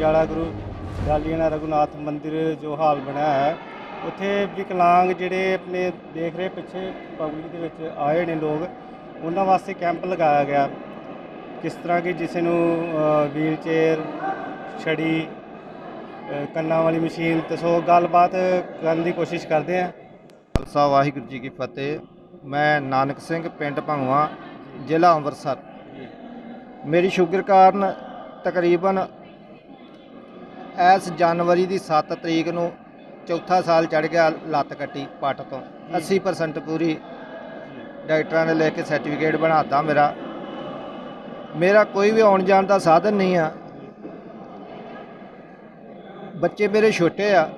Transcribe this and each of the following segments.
ਜੰਡਿਆਲਾ ਗੁਰੂ ਡਾਲੀਆਣਾ ਰਘੁਨਾਥ ਮੰਦਿਰ ਜੋ ਹਾਲ ਬਣਿਆ ਹੈ ਉੱਥੇ ਵਿਕਲਾਂਗ ਜਿਹੜੇ ਆਪਣੇ ਦੇਖ ਰਹੇ ਪਿੱਛੇ ਪਬਲਿਕ ਦੇ ਵਿੱਚ ਆਏ ਨੇ ਲੋਕ ਉਹਨਾਂ ਵਾਸਤੇ ਕੈਂਪ ਲਗਾਇਆ ਗਿਆ। ਕਿਸ ਤਰ੍ਹਾਂ ਕਿ ਜਿਸ ਨੂੰ ਵੀਲ ਚੇਅਰ ਛੜੀ ਕੰਨਾਂ ਵਾਲੀ ਮਸ਼ੀਨ ਤੇ ਸੋ ਗੱਲਬਾਤ ਕਰਨ ਦੀ ਕੋਸ਼ਿਸ਼ ਕਰਦੇ ਹਾਂ ਖਾਲਸਾ ਵਾਹਿਗੁਰੂ ਜੀ ਕੀ ਫਤਿਹ। ਮੈਂ ਨਾਨਕ ਸਿੰਘ ਪਿੰਡ ਭੰਗਵਾ ਜ਼ਿਲ੍ਹਾ ਅੰਮ੍ਰਿਤਸਰ। ਮੇਰੀ ਸ਼ੂਗਰ ਕਾਰਨ ਤਕਰੀਬਨ ਐਸ ਜਨਵਰੀ ਦੀ 7 ਤਰੀਕ ਨੂੰ ਚੌਥਾ ਸਾਲ ਚੜ ਗਿਆ ਲੱਤ ਕੱਟੀ ਪੱਟ ਤੋਂ। 80% ਪੂਰੀ ਡਾਕਟਰਾਂ ਨੇ ਲੈ ਕੇ ਸਰਟੀਫਿਕੇਟ ਬਣਾਤਾ ਮੇਰਾ। ਮੇਰਾ ਕੋਈ ਵੀ ਆਉਣ ਜਾਣ ਦਾ ਸਾਧਨ ਨਹੀਂ ਆ। ਬੱਚੇ ਮੇਰੇ ਛੋਟੇ ਆ।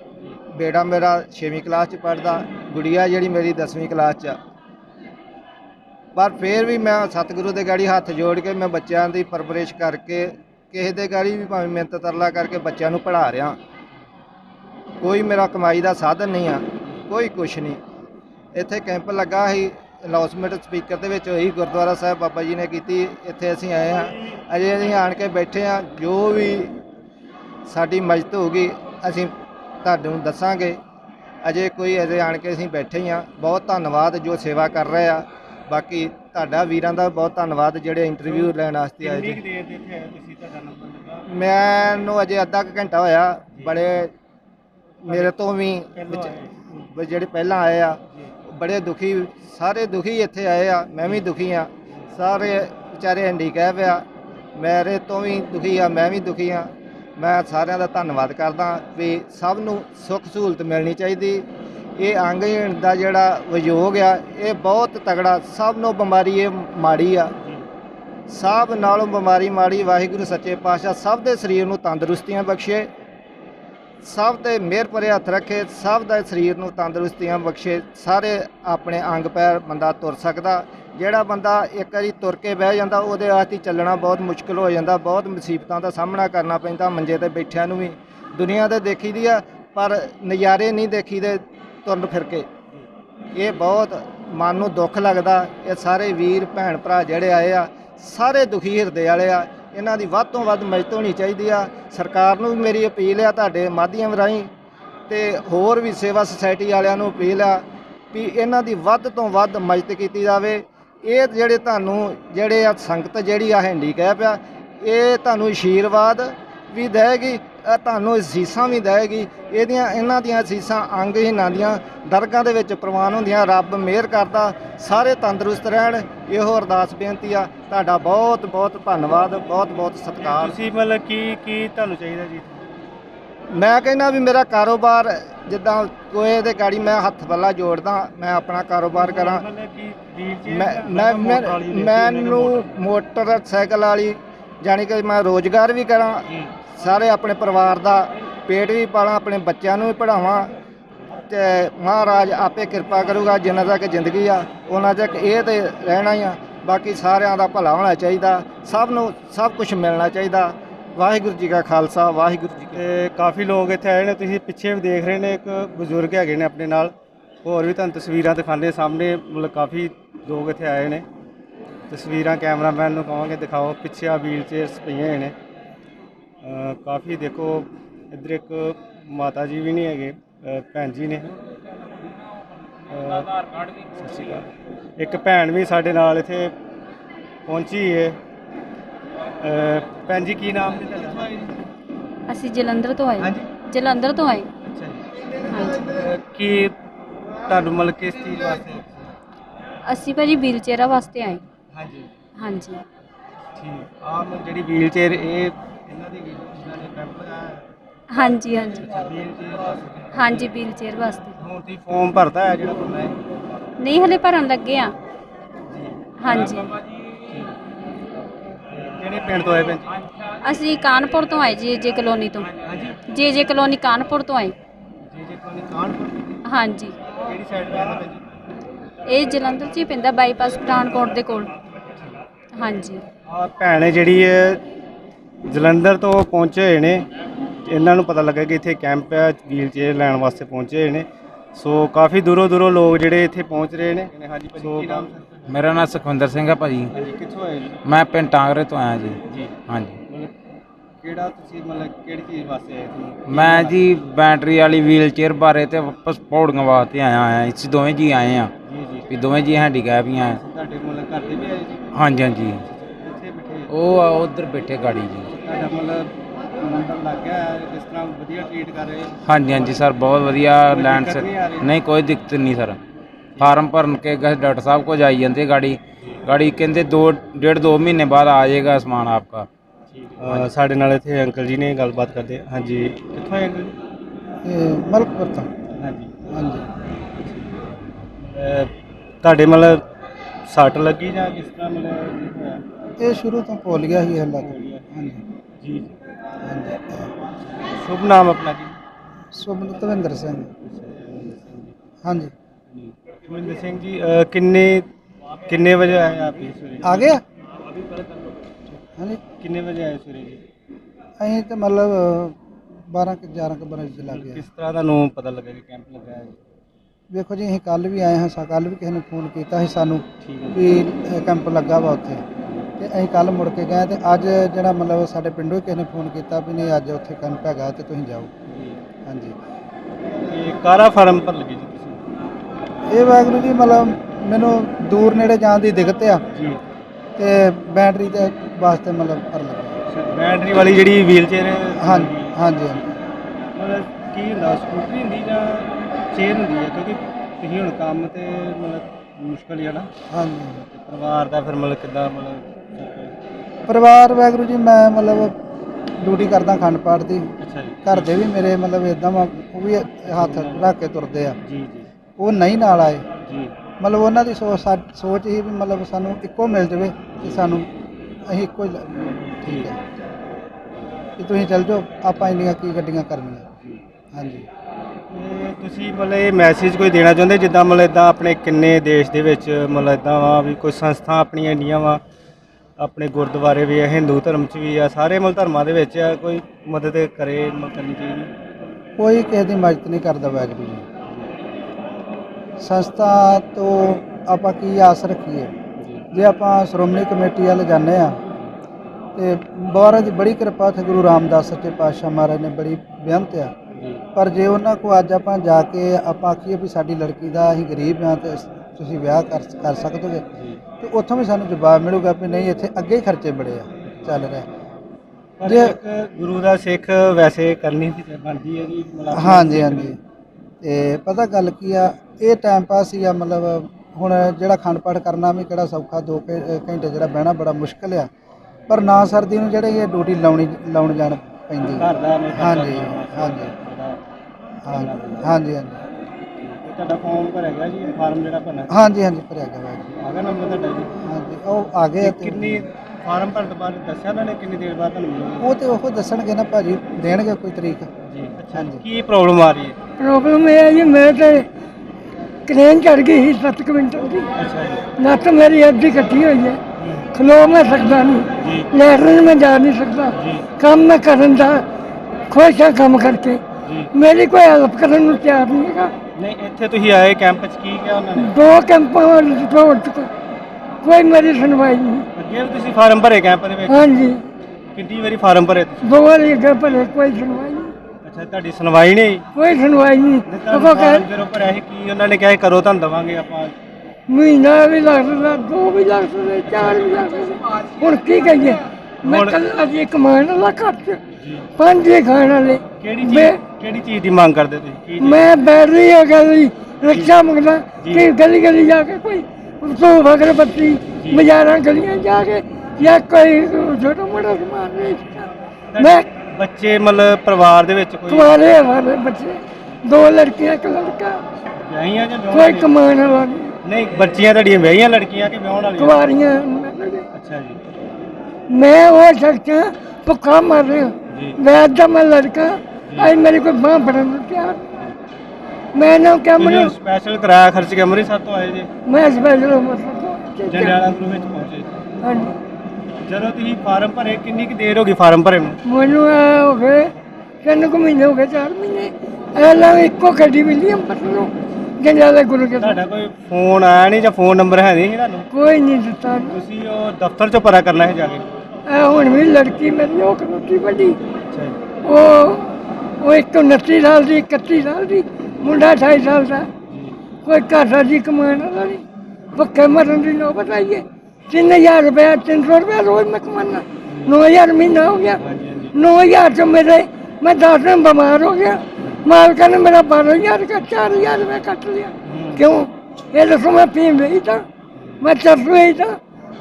ਬੇਟਾ ਮੇਰਾ 6ਵੀਂ ਕਲਾਸ ਚ ਪੜਦਾ ਗੁੜੀਆ ਜਿਹੜੀ ਮੇਰੀ 10ਵੀਂ ਕਲਾਸ ਚ ਆ। ਪਰ ਫੇਰ ਵੀ ਮੈਂ ਸਤਿਗੁਰੂ ਦੇ ਗਾੜੀ ਹੱਥ ਜੋੜ ਕੇ ਮੈਂ ਬੱਚਿਆਂ ਦੀ ਪਰਵਰਿਸ਼ ਕਰਕੇ ਕਿਸੇ ਦੇ ਗਾੜੀ ਵੀ ਭਾਵੇਂ ਮਿਹਨਤ ਤਰਲਾ ਕਰਕੇ ਬੱਚਿਆਂ ਨੂੰ ਪੜ੍ਹਾ ਰਿਹਾ, ਕੋਈ ਮੇਰਾ ਕਮਾਈ ਦਾ ਸਾਧਨ ਨਹੀਂ ਆ, ਕੋਈ ਕੁਛ ਨਹੀਂ। ਇੱਥੇ ਕੈਂਪ ਲੱਗਾ ਸੀ ਅਨਾਉਂਸਮੈਂਟ ਸਪੀਕਰ ਦੇ ਵਿੱਚ ਹੋਈ ਗੁਰਦੁਆਰਾ ਸਾਹਿਬ ਬਾਬਾ ਜੀ ਨੇ ਕੀਤੀ, ਇੱਥੇ ਅਸੀਂ ਆਏ ਹਾਂ। ਅਜੇ ਅਸੀਂ ਆਣ ਕੇ ਬੈਠੇ ਹਾਂ, ਜੋ ਵੀ ਸਾਡੀ ਮਦਦ ਹੋਊਗੀ, ਅਸੀਂ ਤੁਹਾਨੂੰ ਦੱਸਾਂਗੇ। ਅਜੇ ਕੋਈ ਅਜੇ ਆਣ ਕੇ ਅਸੀਂ ਬੈਠੇ ਹੀ ਆ ਬਹੁਤ ਧੰਨਵਾਦ ਜੋ ਸੇਵਾ ਕਰ ਰਹੇ ਆ। ਬਾਕੀ ਤੁਹਾਡਾ ਵੀਰਾਂ ਦਾ ਬਹੁਤ ਧੰਨਵਾਦ ਜਿਹੜੇ ਇੰਟਰਵਿਊ ਲੈਣ ਵਾਸਤੇ ਆਏ ਜੀ। ਮੈਨੂੰ ਅਜੇ ਅੱਧਾ ਕੁ ਘੰਟਾ ਹੋਇਆ ਬੜੇ ਮੇਰੇ ਤੋਂ ਵੀ ਵਿੱਚ- ਜਿਹੜੇ ਪਹਿਲਾਂ ਆਏ ਆ ਬੜੇ ਦੁਖੀ ਸਾਰੇ ਦੁਖੀ ਇੱਥੇ ਆਏ ਆ ਮੈਂ ਵੀ ਦੁਖੀ ਆ। ਸਾਰੇ ਵਿਚਾਰੇ ਹੈਂਡੀਕੈਪ ਆ ਮੇਰੇ ਤੋਂ ਵੀ ਦੁਖੀ ਆ ਮੈਂ ਵੀ ਦੁਖੀ ਆ। ਮੈਂ ਸਾਰਿਆਂ ਦਾ ਧੰਨਵਾਦ ਕਰਦਾ ਵੀ ਸਭ ਨੂੰ ਸੁੱਖ ਸਹੂਲਤ ਮਿਲਣੀ ਚਾਹੀਦੀ। ਇਹ ਅੰਗਹੀਣ ਦਾ ਜਿਹੜਾ ਵਿਯੋਗ ਆ ਇਹ ਬਹੁਤ ਤਗੜਾ ਸਭ ਨੂੰ ਬਿਮਾਰੀ ਇਹ ਮਾੜੀ ਆ। ਸਭ ਨਾਲੋਂ ਬਿਮਾਰੀ ਮਾੜੀ, ਵਾਹਿਗੁਰੂ ਸੱਚੇ ਪਾਤਸ਼ਾਹ ਸਭ ਦੇ ਸਰੀਰ ਨੂੰ ਤੰਦਰੁਸਤੀਆਂ ਬਖਸ਼ੇ, ਸਭ ਤੇ ਮਿਹਰ ਭਰੇ ਹੱਥ ਰੱਖੇ, ਸਭ ਦਾ ਸਰੀਰ ਨੂੰ ਤੰਦਰੁਸਤੀਆਂ ਬਖਸ਼ੇ, ਸਾਰੇ ਆਪਣੇ ਅੰਗ ਪੈਰ ਬੰਦਾ ਤੁਰ ਸਕਦਾ। ਜਿਹੜਾ ਬੰਦਾ ਇੱਕ ਵਾਰੀ ਤੁਰ ਕੇ ਬਹਿ ਜਾਂਦਾ, ਉਹਦੇ ਆਸਤੀ ਚੱਲਣਾ ਬਹੁਤ ਮੁਸ਼ਕਲ ਹੋ ਜਾਂਦਾ, ਬਹੁਤ ਮੁਸੀਬਤਾਂ ਦਾ ਸਾਹਮਣਾ ਕਰਨਾ ਪੈਂਦਾ ਮੰਜੇ ਤੇ ਬੈਠਿਆਂ ਨੂੰ ਵੀ। ਦੁਨੀਆ ਤੇ ਦੇਖੀਦੀ ਆ, ਪਰ ਨਜ਼ਾਰੇ ਨਹੀਂ ਦੇਖੀਦੇ ਤੁਰਨ ਫਿਰ ਕੇ ਇਹ ਬਹੁਤ ਮਨ ਨੂੰ ਦੁੱਖ ਲੱਗਦਾ, ਇਹ ਸਾਰੇ ਵੀਰ, ਭੈਣ ਭਰਾ ਜਿਹੜੇ ਆਏ ਆ ਸਾਰੇ ਦੁਖੀ ਹਿਰਦੇ ਵਾਲੇ ਆ। ਇਹਨਾਂ ਦੀ ਵੱਧ ਤੋਂ ਵੱਧ ਮਦਦ ਹੋਣੀ ਚਾਹੀਦੀ ਆ। ਸਰਕਾਰ ਨੂੰ ਵੀ ਮੇਰੀ ਅਪੀਲ ਆ, ਤੁਹਾਡੇ ਮਾਧਿਅਮ ਰਾਹੀਂ ਤੇ ਹੋਰ ਵੀ ਸੇਵਾ ਸੁਸਾਇਟੀ ਵਾਲਿਆਂ ਨੂੰ ਅਪੀਲ ਆ ਵੀ ਇਹਨਾਂ ਦੀ ਵੱਧ ਤੋਂ ਵੱਧ ਮਦਦ ਕੀਤੀ ਜਾਵੇ। ਇਹ ਜਿਹੜੇ ਤੁਹਾਨੂੰ, ਜਿਹੜੇ ਆ ਸੰਗਤ ਜਿਹੜੀ ਆ, ਹੈਂਡੀਕੈਪ ਆ, ਇਹ ਤੁਹਾਨੂੰ ਆਸ਼ੀਰਵਾਦ ਵੀ ਦੇਗੀ ਇਹ ਤੁਹਾਨੂੰ ਅਸੀਸਾਂ ਵੀ ਦੇਗੀ ਇਹਦੀਆਂ ਇਹਨਾਂ ਦੀਆਂ ਅਸੀਸਾਂ ਅੰਗਹੀਣਾਂ ਦੀਆਂ ਦਰਗਾਹ ਦੇ ਵਿੱਚ ਪ੍ਰਵਾਨ ਹੁੰਦੀਆਂ। ਰੱਬ ਮਿਹਰ ਕਰਦਾ ਸਾਰੇ ਤੰਦਰੁਸਤ ਰਹਿਣ। ਇਹੋ ਅਰਦਾਸ ਬੇਨਤੀ ਆ। ਤੁਹਾਡਾ ਬਹੁਤ ਬਹੁਤ ਧੰਨਵਾਦ ਬਹੁਤ ਬਹੁਤ ਸਤਿਕਾਰ। ਤੁਸੀਂ ਮਤਲਬ ਕੀ ਕੀ ਤੁਹਾਨੂੰ ਚਾਹੀਦਾ ਜੀ? ਮੈਂ ਕਹਿੰਦਾ ਵੀ ਮੇਰਾ ਕਾਰੋਬਾਰ ਜਿੱਦਾਂ ਕੋਏ ਦੇ ਗਾੜੀ ਮੈਂ ਹੱਥ ਵੱਲਾ ਜੋੜਦਾ ਮੈਂ ਆਪਣਾ ਕਾਰੋਬਾਰ ਕਰਾਂ। ਮੈਂ ਮੈਂ ਮੈਂ- ਮੈਨੂੰ ਮੋਟਰ- ਮੋਟਰਸਾਈਕਲ ਵਾਲੀ ਜਾਣੀ ਕਿ ਮੈਂ ਰੋਜ਼ਗਾਰ ਵੀ ਕਰਾਂ। ਸਾਰੇ ਆਪਣੇ ਪਰਿਵਾਰ ਦਾ ਪੇਟ ਵੀ ਪਾਲਾਂ, ਆਪਣੇ ਬੱਚਿਆਂ ਨੂੰ ਵੀ ਪੜ੍ਹਾਵਾਂ। ਤੇ ਮਹਾਰਾਜ ਆਪੇ ਕਿਰਪਾ ਕਰੂਗਾ ਜਿਨ੍ਹਾਂ ਤੱਕ ਜ਼ਿੰਦਗੀ ਆ, ਉਹਨਾਂ ਤੱਕ ਇਹ ਤੇ ਰਹਿਣਾ ਹੀ ਆ। ਬਾਕੀ ਸਾਰਿਆਂ ਦਾ ਭਲਾ ਹੋਣਾ ਚਾਹੀਦਾ, ਸਭ ਨੂੰ ਸਭ ਕੁਝ ਮਿਲਣਾ ਚਾਹੀਦਾ। ਵਾਹਿਗੁਰੂ ਜੀ ਕਾ ਖਾਲਸਾ, ਵਾਹਿਗੁਰੂ ਜੀ ਤੇ ਕਾਫੀ ਲੋਕ ਇੱਥੇ ਆਏ ਨੇ, ਤੁਸੀਂ ਪਿੱਛੇ ਵੀ ਦੇਖ ਰਹੇ ਨੇ, ਇੱਕ ਬਜ਼ੁਰਗ ਹੈਗੇ ਨੇ ਆਪਣੇ ਨਾਲ। ਹੋਰ ਵੀ ਤੁਹਾਨੂੰ ਤਸਵੀਰਾਂ ਦਿਖਾਉਂਦੇ ਸਾਹਮਣੇ ਮਤਲਬ ਕਾਫੀ ਲੋਕ ਇੱਥੇ ਆਏ ਨੇ। ਤਸਵੀਰਾਂ ਕੈਮਰਾਮੈਨ ਨੂੰ ਕਹਾਂਗੇ ਦਿਖਾਓ, ਪਿੱਛੇ ਆ ਵੀਲ ਚੇਅਰਸ ਪਈਆਂ ਹੋਏ ਨੇ। ਕਾਫੀ ਦੇਖੋ ਇੱਧਰ ਇੱਕ ਮਾਤਾ ਜੀ ਵੀ ਨਹੀਂ ਹੈਗੇ ਅ, ਭੈਣ ਜੀ ਨੇ। ਆਧਾਰ ਕਾਰਡ ਵੀ ਸਤਿ ਸ਼੍ਰੀ ਅਕਾਲ ਇੱਕ ਭੈਣ ਵੀ ਸਾਡੇ ਨਾਲ ਇੱਥੇ ਪਹੁੰਚੀ ਹੈ ਅ, ਭੈਣ ਜੀ ਕੀ ਨਾਮ ਹੈ ਤੁਹਾਡਾ? ਅਸੀਂ ਜਲੰਧਰ ਤੋਂ ਆਏ। ਹਾਂਜੀ। ਜਲੰਧਰ ਤੋਂ ਆਏ। ਅੱਛਾ ਜੀ। ਹਾਂਜੀ। ਅਹ ਕੀ ਤੁਹਾਨੂੰ ਮਤਲਬ ਕਿਸ ਚੀਜ਼ ਵਾਸਤੇ? ਅਸੀਂ ਭਾਜੀ ਵੀਲ ਚੇਅਰਾਂ ਵਾਸਤੇ ਆਏ। ਹਾਂਜੀ। ਹਾਂਜੀ। ਠੀਕ। ਆਹ ਮਤਲਬ ਜਿਹੜੀ ਵੀਲ ਚੇਅਰ ਇਹ ਇਹਨਾਂ ਦੀ ਜਿਹਨਾਂ ਨੇ ਕੈਂਪ ਲਗਾਇਆ ਹਾਂਜੀ ਹਾਂਜੀ। ਵੀਲ ਚੇਅਰ ਵਾਸਤੇ। ਹਾਂਜੀ ਵੀਲ ਚੇਅਰ ਵਾਸਤੇ। ਹੁਣ ਤੁਸੀਂ ਫਾਰਮ ਭਰਤਾ ਹੈ ਜਿਹੜਾ ਹੈ ਨਹੀਂ ਹਲੇ ਭਰਨ ਲੱਗੇ ਆ। ਹਾਂਜੀ। ਕਿਹੜੇ ਪਿੰਡ ਤੋਂ ਆਏ ਭੈਣ ਜੀ? ਅਸੀਂ ਕਾਨਪੁਰ ਤੋਂ ਆਏ ਜੀ ਜੇ ਕਲੋਨੀ ਤੋਂ। ਹਾਂਜੀ। ਜੇ ਜੇ ਕਲੋਨੀ ਕਾਨਪੁਰ ਤੋਂ ਆਏ। ਜੀ ਜੀ ਕੋਣੀ ਕਾਨਪੁਰ ਹਾਂਜੀ। ਕਿਹੜੀ ਸਾਈਡ ਤੇ ਆਉਂਦਾ ਭੈਣ ਜੀ? ਇਹ ਜਲੰਧਰ 'ਚ ਹੀ ਪੈਂਦਾ ਬਾਈਪਾਸ ਪਠਾਨਕੋਟ ਦੇ ਕੋਲ। ਹਾਂਜੀ। ਆ ਭੈਣ ਹੈ ਜਿਹੜੀ ਜਲੰਧਰ ਤੋਂ ਪਹੁੰਚੇ ਹੋਏ ਨੇ। ਇਹਨਾਂ ਨੂੰ ਪਤਾ ਲੱਗਾ ਕਿ ਇੱਥੇ ਕੈਂਪ ਹੈ ਵੀਲ ਚੇਅਰ ਲੈਣ ਵਾਸਤੇ ਪਹੁੰਚੇ ਹੋਏ ਨੇ। ਸੋ ਕਾਫੀ ਦੂਰੋਂ ਦੂਰੋਂ ਲੋਕ ਜਿਹੜੇ ਇੱਥੇ ਪਹੁੰਚ ਰਹੇ ਨੇ। ਹਾਂਜੀ ਭਾਜੀ ਕੀ ਨਾਮ ਮੇਰਾ ਨਾਮ ਸੁਖਵਿੰਦਰ ਸਿੰਘ ਆ ਭਾਜੀ। ਹਾਂਜੀ ਕਿੱਥੋਂ ਆਏ ਜੀ? ਮੈਂ ਪਿੰਡ ਟਾਂਗਰੇ ਤੋਂ ਆਇਆ ਜੀ। ਜੀ। ਹਾਂਜੀ। ਕਿਹੜਾ ਤੁਸੀਂ ਮਤਲਬ ਕਿਹੜੀ ਚੀਜ਼ ਵਾਸਤੇ ਆਏ ਸੀ ਮੈਂ ਜੀ ਬੈਟਰੀ ਵਾਲੀ ਵੀਲ ਚੇਅਰ ਬਾਰੇ ਤੇ ਵਾਪਸ ਪੌੜੀਆਂ ਵਾਸਤੇ ਆਇਆ ਆ ਅਸੀਂ ਦੋਵੇਂ ਜੀ ਆਏ ਆ। ਜੀ ਜੀ। ਵੀ ਦੋਵੇਂ ਜੀ ਹੈਂਡੀਕੈਪ ਹੀ ਆ। ਤੁਹਾਡੇ ਮਤਲਬ ਘਰ ਦੇ ਵੀ ਆਏ ਜੀ? ਹਾਂਜੀ ਹਾਂਜੀ। ਉਹ ਆ ਉਧਰ ਬੈਠੇ ਗਾੜੀ ਜੀ। ਤੁਹਾਡਾ ਮਤਲਬ ਨੰਬਰ ਲੱਗ ਗਿਆ ਹੈ, ਇਸ ਤਰ੍ਹਾਂ ਵਧੀਆ ਟ੍ਰੀਟ ਕਰ ਰਹੇ? ਹਾਂਜੀ ਹਾਂਜੀ ਸਰ ਬਹੁਤ ਵਧੀਆ ਕੋਈ ਲੈਂਡ ਦਿੱਕਤ ਨਹੀਂ ਆ ਰਹੀ? ਨਹੀਂ ਕੋਈ ਦਿੱਕਤ ਨਹੀਂ ਸਰ। ਫਾਰਮ ਭਰਨ ਕੇ ਗਏ ਡਾਕਟਰ ਸਾਹਿਬ ਕੋ ਜਾਈ ਜਾਂਦੇ ਗਾੜੀ। ਗਾੜੀ ਕਹਿੰਦੇ 2 ਡੇਢ 2 ਮਹੀਨੇ ਬਾਅਦ ਆ ਜਾਏਗਾ ਸਮਾਨ ਆਪਕਾ। ਅ, ਸਾਡੇ ਨਾਲ ਇੱਥੇ ਅੰਕਲ ਜੀ ਨੇ ਗੱਲਬਾਤ ਕਰਦੇ। ਹਾਂਜੀ। ਕਿੱਥੋਂ ਆਏ ਅੰਕਲ ਜੀ? ਇਹ ਮਲਕਪੁਰ ਤੋਂ। ਹਾਂਜੀ। ਹਾਂਜੀ। ਅ, ਤੁਹਾਡੇ ਮਤਲਬ ਸੱਟ ਲੱਗੀ ਜਾਂ ਕਿਸ ਤਰ੍ਹਾਂ ਮਤਲਬ ਹੋਇਆ? ਇਹ ਸ਼ੁਰੂ ਤੋਂ ਪੋਲੀਆ ਹੀ ਹੈ ਲੱਗ ਪੋਲੀਆ। ਹਾਂਜੀ। ਜੀ ਜੀ। ਹਾਂਜੀ। ਸ਼ੁਭ ਨਾਮ ਆਪਣਾ ਜੀ। ਸੁਭਨਤਵਿੰਦਰ ਸਿੰਘ। ਹਾਂਜੀ। ਸੁਮਿੰਦਰ ਸਿੰਘ ਜੀ ਅ, ਕਿੰਨੇ ਕਿੰਨੇ ਵਜੇ ਆਏ ਆਪ ਜੀ ਸਵੇਰੇ? ਆ ਗਿਆ ਹਾਂਜੀ। ਕਿੰਨੇ ਵਜੇ ਆਏ ਸਵੇਰੇ ਜੀ? ਅਸੀਂ ਤੇ ਮਤਲਬ 12 ਕਿ 11 ਕਿ ਬਰਸ ਲੱਗ ਗਿਆ ਕਿਸ ਤਰ੍ਹਾਂ ਤੁਹਾਨੂੰ ਪਤਾ ਲੱਗਾ ਕਿ ਕੈਂਪ ਲੱਗਾ ਹੈ? ਜੀ? ਵੇਖੋ ਜੀ ਅਸੀਂ ਕੱਲ ਵੀ ਆਏ ਹਾਂ ਸਾ ਕੱਲ ਵੀ ਕਿਸੇ ਨੇ ਫੋਨ ਕੀਤਾ ਸੀ ਸਾਨੂੰ ਠੀਕ ਹੈ। ਜੀ। ਵੀ ਅ, ਕੈਂਪ ਲੱਗਾ ਵਾ ਉੱਥੇ। ਤੇ ਅਸੀਂ ਕੱਲ ਮੁੜ ਕੇ ਗਏ ਤੇ ਅੱਜ ਜਿਹੜਾ ਮਤਲਬ ਸਾਡੇ ਪਿੰਡੋਂ ਹੀ ਕਿਸੇ ਨੇ ਫੋਨ ਕੀਤਾ ਵੀ ਨਹੀਂ ਅੱਜ ਉੱਥੇ ਕੈਂਪ ਹੈਗਾ ਤੇ ਤੁਸੀਂ ਜਾਓ। ਹਾਂਜੀ। ਇਹ ਕਾਰਾ ਫਾਰਮ ਪਰ ਲੱਗੇ ਜੀ ਤੁਸੀਂ? ਇਹ ਵਾਗਰੂ ਜੀ ਮਤਲਬ ਮੈਨੂੰ ਦੂਰ ਨੇੜੇ ਜਾਣ ਦੀ ਦਿੱਕਤ ਆ। ਜੀ। ਤੇ ਬੈਟਰੀ ਦੇ ਵਾਸਤੇ ਮਤਲਬ ਪਰ ਲੱਗਾ। ਬੈਟਰੀ ਵਾਲੀ ਜਿਹੜੀ ਵੀਲ ਚੇਅਰ ਹਾਂਜੀ ਹਾਂਜੀ। ਮਤਲਬ ਕੀ ਹੁੰਦਾ ਸਕੂਟਰੀ ਹੁੰਦੀ ਜਾਂ ਚੇਅਰ ਹੁੰਦੀ ਹੈ? ਕਿਉਂਕਿ ਤੁਸੀਂ ਹੁਣ ਕੰਮ ਤੇ ਮਤਲਬ ਮੁਸ਼ਕਲ ਹੀ ਹੈ ਨਾ। ਹਾਂਜੀ। ਪਰਿਵਾਰ ਦਾ ਫਿਰ ਮਤਲਬ ਕਿੱਦਾਂ ਮਤਲਬ ਪਰਿਵਾਰ ਵਾਗਰੂ ਜੀ ਮੈਂ ਮਤਲਬ ਡਿਊਟੀ ਕਰਦਾ ਖੰਡ ਪਾਠ ਦੀ। ਅੱਛਾ ਜੀ। ਘਰ ਦੇ ਵੀ ਮੇਰੇ ਮਤਲਬ ਇਦਾਂ ਵਾ ਉਹ ਵੀ ਹੱਥ ਰੱਖ ਕੇ ਤੁਰਦੇ ਆ। ਜੀ ਜੀ। ਉਹ ਨਹੀਂ ਨਾਲ ਆਏ। ਜੀ। ਮਤਲਬ ਉਹਨਾਂ ਦੀ ਸੋਚ ਸਾ- ਸੋਚ ਹੀ ਵੀ ਮਤਲਬ ਸਾਨੂੰ ਇੱਕੋ ਮਿਲ ਜਾਵੇ ਕਿ ਸਾਨੂੰ ਅਸੀਂ ਇੱਕੋ ਹੀ ਲ- ਠੀਕ ਹੈ। ਕਿ ਤੁਸੀਂ ਚੱਲ ਜਾਓ ਆਪਾਂ ਇੰਨੀਆਂ ਕੀ ਗੱਡੀਆਂ ਕਰਨੀਆਂ। ਹਾਂਜੀ। ਤੇ ਤੁਸੀਂ ਮਤਲਬ ਇਹ ਮੈਸੇਜ ਕੋਈ ਦੇਣਾ ਚਾਹੁੰਦੇ ਜਿੱਦਾਂ ਮਤਲਬ ਇਦਾਂ ਆਪਣੇ ਕਿੰਨੇ ਦੇਸ਼ ਦੇ ਵਿੱਚ ਮਤਲਬ ਇਦਾਂ ਵਾ ਵੀ ਕੋਈ ਸੰਸਥਾ ਆਪਣੀਆਂ ਇੰਡੀਆਂ ਵਾ ਆਪਣੇ ਗੁਰਦੁਆਰੇ ਵੀ ਆ ਹਿੰਦੂ ਧਰਮ 'ਚ ਵੀ ਆ ਸਾਰੇ ਮਤਲਬ ਧਰਮਾਂ ਦੇ ਵਿੱਚ ਆ ਕੋਈ ਮਦਦ ਕਰੇ ਮਤਲਬ ਕਰਨੀ ਚਾਹੀਦੀ? ਕੋਈ ਕਿਸੇ ਦੀ ਮਦਦ ਨਹੀਂ ਕਰਦਾ ਵਾਹਿਗੁਰੂ ਜੀ। ਸੰਸਥਾ ਤੋਂ ਆਪਾਂ ਕੀ ਆਸ ਰੱਖੀਏ? ਜੇ। ਆਪਾਂ ਸ਼੍ਰੋਮਣੀ ਕਮੇਟੀ ਵੱਲ ਜਾਂਦੇ ਆ ਤੇ ਮਹਾਰਾਜ ਦੀ ਬੜੀ ਕਿਰਪਾ ਤੇ ਗੁਰੂ ਰਾਮਦਾਸ ਸੱਚੇ ਪਾਤਸ਼ਾਹ ਮਹਾਰਾਜ ਨੇ ਬੜੀ ਬੇਅੰਤ ਆ। ਜੀ। ਪਰ ਜੇ ਉਹਨਾਂ ਕੋ ਅੱਜ ਆਪਾਂ ਜਾ ਕੇ ਆਪਾਂ ਆਖੀਏ ਵੀ ਸਾਡੀ ਲੜਕੀ ਦਾ ਅਸੀਂ ਗਰੀਬ ਆ ਤੇ ਤੁਸੀਂ ਵਿਆਹ ਕਰ ਕਰ ਸਕਦੋਗੇ ਜੀ। ਤੇ ਉੱਥੋਂ ਵੀ ਸਾਨੂੰ ਜਵਾਬ ਮਿਲੂਗਾ ਵੀ ਨਹੀਂ ਇੱਥੇ ਅੱਗੇ ਹੀ ਖਰਚੇ ਬੜੇ ਆ ਚੱਲ ਰਿਹਾ। ਜੇ- ਗੁਰੂ ਦਾ ਸਿੱਖ ਵੈਸੇ ਕਰਨੀ ਵੀ ਬਣਦੀ ਹੈ ਜੀ ਹਾਂਜੀ ਹਾਂਜੀ। ਤੇ ਪਤਾ ਗੱਲ ਕੀ ਆ ਇਹ ਟਾਈਮ ਪਾਸ ਹੀ ਆ ਮਤਲਬ ਹੁਣ ਜਿਹੜਾ ਖੰਡ ਪਾਠ ਕਰਨਾ ਵੀ ਕਿਹੜਾ ਸੌਖਾ ਦੋ ਘੰ- ਅ, ਘੰਟੇ ਜਿਹੜਾ ਬਹਿਣਾ ਬੜਾ ਮੁਸ਼ਕਲ ਆ। ਪਰ ਨਾ ਸਰਦੀ ਨੂੰ ਜਿਹੜੇ ਇਹ ਡਿਊਟੀ ਲਾਉਣੀ ਲਾਉਣ ਜਾਣ ਪੈਂਦੀ। ਹਾਂਜੀ ਹਾਂਜੀ। ਹਾਂਜੀ ਹਾਂਜੀ ਹਾਂਜੀ। ਤੇ ਤੁਹਾਡਾ ਫਾਰਮ ਭਰਿਆ ਗਿਆ ਜੀ ਫਾਰਮ ਜਿਹੜਾ ਭਰਨਾ ਹਾਂਜੀ ਹਾਂਜੀ ਭਰਿਆ ਗਿਆ ਵਾ ਜੀ। ਆ ਗਿਆ ਨੰਬਰ ਤੁਹਾਡਾ ਜੀ। ਹਾਂਜੀ ਉਹ ਆ ਗਏ ਆ ਤੇ ਕਿੰਨੀ ਫਾਰਮ ਭਰਨ ਤੋਂ ਬਾਅਦ ਦੱਸਿਆ ਉਹਨਾਂ ਨੇ ਕਿੰਨੀ ਦੇਰ ਬਾਅਦ ਤੁਹਾਨੂੰ ਮਿਲੂਗੀ ਉਹ ਤੇ ਉਹ ਦੱਸਣਗੇ ਨਾ ਭਾਜੀ ਦੇਣਗੇ ਕੋਈ ਤਰੀਕ। ਜੀ ਅੱਛਾ। ਹਾਂਜੀ। ਕੀ ਪ੍ਰੋਬਲਮ ਆ ਰਹੀ ਹੈ? ਪ੍ਰੋਬਲਮ ਇਹ ਹੈ ਜੀ ਮੈਂ ਤੇ ਕ੍ਰੇਨ ਚੜ ਗਈ ਸੀ 7 ਕੁਇੰਟਲ ਦੀ ਅੱਛਾ ਜੀ। ਲੱਤ ਮੇਰੀ ਅੱਧੀ ਕੱਟੀ ਹੋਈ ਹੈ। ਖਲੋ ਮੈਂ ਸਕਦਾ ਨਹੀਂ। ਜੀ। ਲੈਟਰਨ ਮੈਂ ਜਾ ਨਹੀਂ ਸਕਦਾ। ਜੀ। ਕੰਮ ਮੈਂ ਕਰਨ ਦਾ ਖੁਸ਼ ਹਾਂ ਕੰਮ ਕਰਕੇ। ਜੀ। ਮੇਰੀ ਕੋਈ ਹੈਲਪ ਕਰਨ ਨੂੰ ਤਿਆਰ ਨਹੀਂ ਹੈਗਾ। ਨਹੀਂ ਇੱਥੇ ਤੁਸੀਂ ਆਏ ਕੈਂਪ 'ਚ ਕੀ ਕਿਹਾ ਉਹਨਾਂ ਨੇ? ਦੋ ਕੈਂਪਾਂ ਵੱਲ ਤੋੜ ਚੁੱਕਾ ਕੋਈ ਮੇਰੀ ਸੁਣਵਾਈ ਨਹੀਂ ਅੱਗੇ ਵੀ ਤੁਸੀਂ ਫਾਰਮ ਭਰੇ ਕੈਂਪ ਦੇ ਵਿੱਚ? ਹਾਂਜੀ। ਕਿੰਨੀ ਵਾਰੀ ਫਾਰਮ ਭਰੇ ਤੁਸੀਂ? ਦੋ ਵਾਰੀ ਅੱਗੇ ਭਰੇ ਕੋਈ ਸੁਣਵਾਈ ਨਹੀਂ। ਅੱਛਾ ਤੁਹਾਡੀ ਸੁਣਵਾਈ ਨਹੀਂ? ਕੋਈ ਸੁਣਵਾਈ ਨਹੀਂ। ਉਹ ਤੁਹਾਨੂੰ ਕਹੇ ਜਦੋਂ ਭਰਿਆ ਸੀ ਕੀ ਉਹਨਾਂ ਨੇ ਕਿਹਾ ਸੀ ਕਰੋ ਤੁਹਾਨੂੰ ਦਵਾਂਗੇ ਆਪਾਂ ਮਹੀਨਾ ਵੀ ਲੱਗ ਸਕਦਾ ਦੋ ਵੀ ਲੱਗ ਸਕਦੇ ਚਾਰ ਵੀ ਲੱਗ ਸਕਦੇ। ਹੁਣ ਕੀ ਕਹੀਏ? ਮੈਂ ਹੁਣ- ਕੱਲਾ ਜੀ ਕਮਾਉਣ ਵਾਲਾ ਘਰ ਚ। ਪੰਜ ਹੀ ਖਾਣ ਵਾਲੇ। ਕਿਹੜੀ ਮੈਂ ਚੀਜ਼ ਕਿਹੜੀ ਚੀਜ਼ ਦੀ ਮੰਗ ਕਰਦੇ ਤੁਸੀਂ? ਕੀ ਚੀਜ਼? ਮੈਂ ਬੈਟਰੀ ਆ ਗਈ ਰਿਕਸ਼ਾ ਮੰਗਦਾ ਜੀ। ਕਿ ਗਲੀ ਗਲੀ ਜਾ ਕੇ ਕੋਈ ਤੋਂ ਵਗਰ ਬੱਤੀ ਬਾਜ਼ਾਰਾਂ ਗਲੀਆਂ ਜਾ ਕੇ ਜਾਂ ਕੋਈ ਛੋਟਾ ਮੋਟਾ ਸਮਾਨ ਵੇਚਦਾ ਮੈਂ ਬੱਚੇ ਮਤਲਬ ਪਰਿਵਾਰ ਦੇ ਵਿੱਚ ਕੋਈ ਕੁਆਰੇ ਆ ਸਾਰੇ ਬੱਚੇ। ਦੋ ਲੜਕੀਆਂ ਇੱਕ ਲੜਕਾ। ਵਿਆਹੀਆਂ ਜਾਂ ਵਿਆਹੁਣ ਕੋਈ ਵਾਲੀਆਂ? ਕਮਾਉਣ ਵਾਲਾ। ਨਹੀਂ ਨਹੀਂ ਬੱਚੀਆਂ ਤੁਹਾਡੀਆਂ ਵਿਆਹੀਆਂ ਲੜਕੀਆਂ ਕਿ ਵਿਆਹਣ ਵਾਲੀਆਂ? ਕੁਆਰੀਆਂ ਅੱਛਾ ਜੀ। ਮੈਂ ਉਹ ਸ਼ਖਸ ਹਾਂ, ਭੁੱਖਾ ਮਰ ਰਿਹਾ। ਜੀ ਮੈਂ ਤਾਂ ਮੈਂ ਲੜਕਾ ਅੱਜ ਮੇਰੀ ਕੋਈ ਬਾਂਹ ਫੜਨ ਨੂੰ ਤਿਆਰ ਨਹੀਂ। ਮੈਂ ਨਾ ਤੁਸੀਂ ਮੈਨੂੰ ਸਪੈਸ਼ਲ ਕਿਰਾਇਆ ਖਰਚ ਕੇ ਅੰਮ੍ਰਿਤਸਰ ਤੋਂ ਆਏ ਜੀ? ਮੈਂ ਸਪੈਸ਼ਲ ਮਤਲਬ ਜੰਡਿਆਲਾ ਗੁਰੂ ਵਿੱਚ ਪਹੁੰਚੇ ਹਾਂਜੀ। ਜਦੋਂ ਤੁਸੀਂ ਫਾਰਮ ਭਰੇ ਕਿੰਨੀ ਕੁ ਦੇਰ ਹੋ ਗਈ ਫਾਰਮ ਭਰੇ ਨੂੰ? ਮੈਨੂੰ ਇਹ ਹੋ ਗਏ ਤਿੰਨ ਕੁ ਮਹੀਨੇ ਹੋ ਗਏ ਚਾਰ ਮਹੀਨੇ। ਇਹ ਲਾ ਇੱਕੋ ਗੱਡੀ ਮਿਲੀ ਅੰਬਰ ਨੂੰ ਜੰਡਿਆਲੇ ਗੁਰੂ ਕੇ ਤੁਹਾਡਾ ਕੋਈ ਫੋਨ ਆਇਆ ਨਹੀਂ ਜਾਂ ਫੋਨ ਨੰਬਰ ਹੈ ਨਹੀਂ ਸੀ ਤੁਹਾਨੂੰ? ਕੋਈ ਨਹੀਂ ਦਿੱਤਾ। ਤੁਸੀਂ ਉਹ ਦਫ਼ਤਰ ਚੋਂ ਪਰਾ ਕਰਨਾ ਹੈ ਜਾ ਕੇ। ਇਹ ਹੁਣ ਵੀ ਲੜਕੀ ਮੇਰੀ ਉਹ ਕਨੋਤੀ ਵੱਡੀ। ਉਹ ਉਹ ਇੱਕ 29 ਸਾਲ ਦੀ 31 ਸਾਲ ਦੀ ਮੁੰਡਾ 28 ਸਾਲ ਦਾ। ਕੋਈ ਘਰ ਦਾ ਜੀ ਕਮਾਉਣ ਵਾਲਾ ਨਹੀਂ। ਭੁੱਖੇ ਮਰਨ ਦੀ ਨੌਬਤ ਆਈ ਹੈ 3000 ਰੁਪਏ 300 ਰੁਪਏ ਰੋਜ਼ ਮੈਂ ਕਮਾਨਾ 9000 ਮਹੀਨਾ ਹੋ ਗਿਆ। 9000 ਚ ਮੇਰੇ ਮੈਂ 10 ਦਿਨ ਬਿਮਾਰ ਹੋ ਗਿਆ। ਮਾਲਕਾਂ ਨੇ ਮੇਰਾ 12000 ਕਾ 4000 ਰੁਪਏ ਕੱਟ ਲਿਆ। ਕਿਉਂ? ਇਹ ਦੱਸੋ ਮੈਂ ਪੀਂ ਵੇਈ ਤਾਂ ਮੈਂ ਚੱਲ ਰਹੀ ਤਾਂ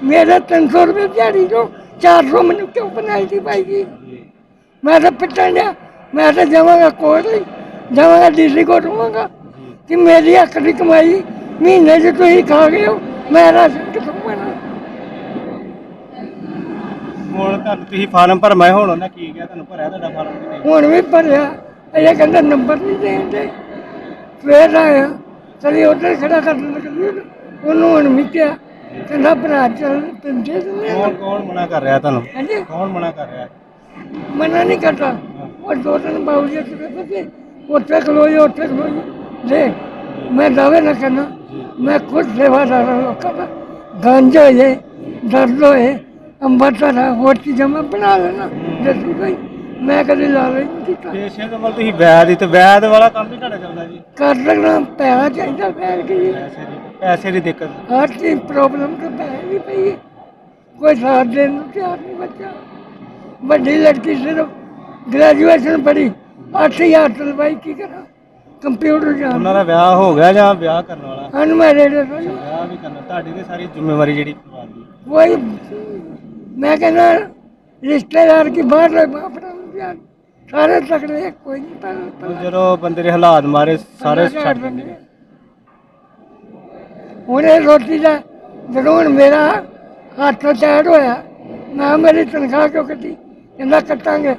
ਮੇਰੇ 300 ਰੁਪਏ ਦਿਹਾੜੀ ਤੋਂ 400 ਮੈਨੂੰ ਕਿਉਂ ਬਣਾਈ ਦੀ ਭਾਈ ਜੀ ਮੈਂ ਤਾਂ ਪਿੱਟਣ ਡਿਆ ਮੈਂ ਤਾਂ ਜਾਵਾਂਗਾ ਕੋਰਟ ਹੀ ਜਾਵਾਂਗਾ ਡੀਸੀ ਕੋਰਟ ਹੋਵਾਂਗਾ ਕਿ ਮੇਰੀ ਅੱਖ ਦੀ ਕਮਾਈ ਮਹੀਨੇ 'ਚ ਤੁਸੀਂ ਖਾ ਗਏ ਹੋ ਮੈਂ ਰਾਸ਼ਨ ਕਿੱਥੋਂ ਪਾਣਾ ਹੁਣ ਤੁਹਾਨੂੰ ਤੁਸੀਂ ਫਾਰਮ ਭਰਮਾ ਹੁਣ ਉਹਨਾਂ ਕੀ ਕਿਹਾ ਤੁਹਾਨੂੰ ਭਰਿਆ ਤੁਹਾਡਾ ਫਾਰਮ ਕਿ ਨਹੀਂ? ਹੁਣ ਵੀ ਭਰਿਆ ਇਹ ਕਹਿੰਦਾ ਨੰਬਰ ਨਹੀਂ ਦੇਂਦੇ ਫੇਰ ਆਇਆ ਚਲੀ ਉੱਧਰ ਖੜਾ ਕਰ ਲੱਗੀ ਉਹਨੂੰ ਹੁਣ ਕਿਹਾ ਕਹਿੰਦਾ ਭਰਾ ਚੱਲ ਪਿੰਡੇ ਕੌਣ ਕੌਣ ਮਨਾ ਕਰ ਰਿਹਾ ਤੁਹਾਨੂੰ? ਹਾਂਜੀ। ਕੌਣ ਮਨਾ ਕਰ ਰਿਹਾ? ਮਨਾ ਨਹੀਂ ਕਰਦਾ। ਉਹ ਦੋ ਤਿੰਨ ਬਾਉਜੇ ਤੁਰੇ ਪਤੇ ਉੱਥੇ ਖਲੋਈ ਉੱਥੇ ਖਲੋਈ ਦੇ ਮੈਂ ਦਾਵੇ ਨਾ ਕਰਨਾ ਮੈਂ ਖੁਦ ਸੇਵਾਦਾਰ ਹਾਂ ਲੋਕਾਂ ਦਾ ਗੰਜ ਹੋਏ ਦਰਦ ਹੋਏ ਅੰਬਰਸਰ ਹੈ, ਹੋਰ ਚੀਜ਼ਾਂ ਮੈਂ ਬਣਾ ਲੈਣਾ ਦੱਸੀ ਭਾਈ ਮੈਂ ਕਦੇ ਲਾਵੇ ਨਹੀਂ ਕੀਤਾ। ਪੇਸ਼ੇ ਦੇ ਮਤਲਬ ਤੁਸੀਂ ਵੈਦ ਹੀ ਤੇ ਵੈਦ ਵਾਲਾ ਕੰਮ ਵੀ ਤੁਹਾਡਾ ਚੱਲਦਾ ਜੀ। ਕਰ ਸਕਣਾ ਪੈਸਾ ਚਾਹੀਦਾ ਪੈਰ ਕੀ। ਦੀ। ਪੈਸੇ ਦੀ ਦਿੱਕਤ। ਹਰ ਚੀਜ਼ ਪ੍ਰੋਬਲਮ ਤੇ ਪੈਸੇ ਵੀ ਪਈ ਹੈ। ਕੋਈ ਸਾਥ ਦੇਣ ਨੂੰ ਤਿਆਰ ਨਹੀਂ ਬੱਚਾ। ਵੱਡੀ ਲੜਕੀ ਸਿਰਫ ਗ੍ਰੈਜੂਏਸ਼ਨ ਪੜ੍ਹੀ 8000 ਤਲਵਾਈ ਕੀ ਕਰਾਂ? ਕੰਪਿਊਟਰ ਜਾਣ ਉਹਨਾਂ ਦਾ ਵਿਆਹ ਹੋ ਗਿਆ ਜਾਂ ਵਿਆਹ ਕਰਨ ਵਾਲਾ? ਅਨਮੈਰਿਡ ਵਿਆਹ ਵੀ ਕਰਨਾ। ਤੁਹਾਡੀ ਤੇ ਸਾਰੀ ਜ਼ਿੰਮੇਵਾਰੀ ਜਿਹੜੀ ਪਰਿਵਾਰ ਦੀ। ਕੋਈ ਮੈਂ ਕਹਿੰਦਾ ਰਿਸ਼ਤੇਦਾਰ ਕੀ ਬਾਹਰ ਰਹੇ ਆਪਣਾ ਪਿਆਰ ਸਾਰੇ ਤਕੜੇ ਕੋਈ ਨਹੀਂ ਪਰ ਹੁਣ ਜਦੋਂ ਬੰਦੇ ਦੇ ਹਾਲਾਤ ਮਾਰੇ ਸਾਰੇ ਛੱਡ ਦਿੰਦੇ। ਇਹ ਰੋਟੀ ਦਾ ਜਦੋਂ ਹੁਣ ਮੇਰਾ ਹੱਥ ਟੈਟ ਹੋਇਆ ਮੈਂ ਮੇਰੀ ਤਨਖਾਹ ਕਿਉਂ ਕੱਟੀ ਕਹਿੰਦਾ ਕੱਟਾਂਗੇ।